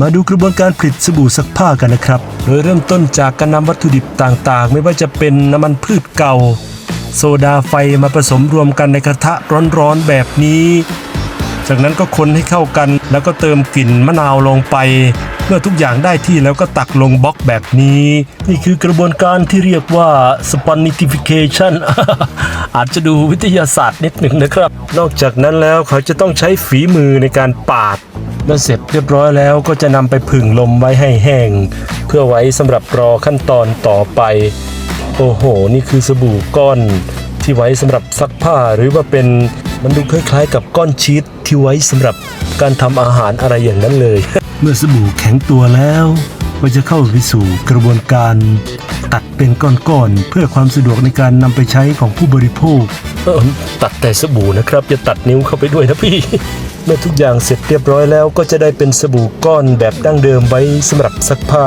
มาดูกระบวนการผลิตสบู่ซักผ้ากันนะครับ โดยเริ่มต้นจากการนำวัตถุดิบต่างๆ ไม่ว่าจะเป็นน้ำมันพืชเก่า โซดาไฟมาผสมรวมกันในกระทะร้อนๆแบบนี้ จากนั้นก็คนให้เข้ากัน แล้วก็เติมกลิ่นมะนาวลงไป เมื่อทุกอย่างได้ที่แล้วก็ตักลงบล็อกแบบนี้ นี่คือกระบวนการที่เรียกว่า spanification อาจจะดูวิทยาศาสตร์นิดหนึ่งนะครับ นอกจากนั้นแล้วเขาจะต้องใช้ฝีมือในการปาด เมื่อเสร็จเรียบร้อยแล้วก็จะนำไปผึ่งลมไว้ให้แห้ง เพื่อไว้สำหรับรอขั้นตอนต่อไป โอ้โห นี่คือสบู่ก้อน ที่ไว้สำหรับซักผ้าหรือว่าเป็นมันดูคล้ายๆ กับก้อนชีสที่ไว้สำหรับการทำอาหารอะไรอย่างนั้นเลย เมื่อสบู่แข็งตัวแล้วก็จะเข้าไปสู่กระบวนการตัดเป็นก้อนๆเพื่อความสะดวกในการนำไปใช้ของผู้บริโภคเออตัดแต่สบู่นะครับอย่าตัดนิ้วเข้าไปด้วยนะพี่ เมื่อทุกอย่างเสร็จเรียบร้อยแล้วก็จะได้เป็นสบู่ก้อนแบบดั้งเดิมไว้สำหรับซักผ้า